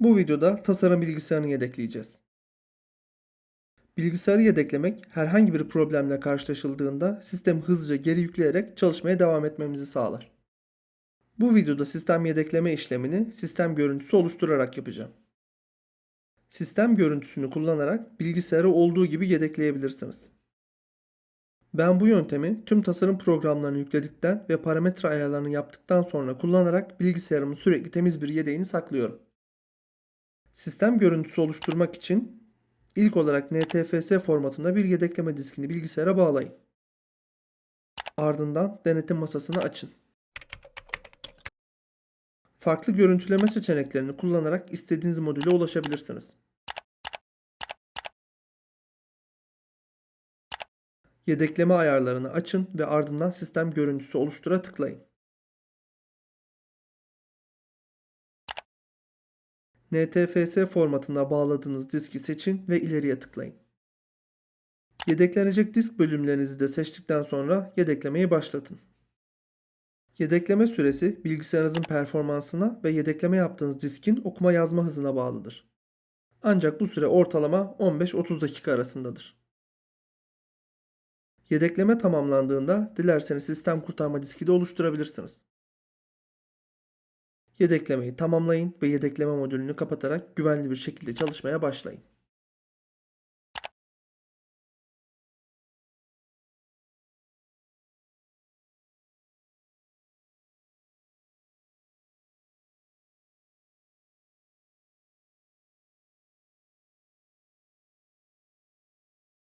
Bu videoda tasarım bilgisayarını yedekleyeceğiz. Bilgisayarı yedeklemek herhangi bir problemle karşılaşıldığında sistemi hızlıca geri yükleyerek çalışmaya devam etmemizi sağlar. Bu videoda sistem yedekleme işlemini sistem görüntüsü oluşturarak yapacağım. Sistem görüntüsünü kullanarak bilgisayarı olduğu gibi yedekleyebilirsiniz. Ben bu yöntemi tüm tasarım programlarını yükledikten ve parametre ayarlarını yaptıktan sonra kullanarak bilgisayarımın sürekli temiz bir yedeğini saklıyorum. Sistem görüntüsü oluşturmak için ilk olarak NTFS formatında bir yedekleme diskini bilgisayara bağlayın. Ardından denetim masasını açın. Farklı görüntüleme seçeneklerini kullanarak istediğiniz modüle ulaşabilirsiniz. Yedekleme ayarlarını açın ve ardından sistem görüntüsü oluştura tıklayın. NTFS formatına bağladığınız diski seçin ve ileriye tıklayın. Yedeklenecek disk bölümlerinizi de seçtikten sonra yedeklemeyi başlatın. Yedekleme süresi bilgisayarınızın performansına ve yedekleme yaptığınız diskin okuma yazma hızına bağlıdır. Ancak bu süre ortalama 15-30 dakika arasındadır. Yedekleme tamamlandığında dilerseniz sistem kurtarma diski de oluşturabilirsiniz. Yedeklemeyi tamamlayın ve yedekleme modülünü kapatarak güvenli bir şekilde çalışmaya başlayın.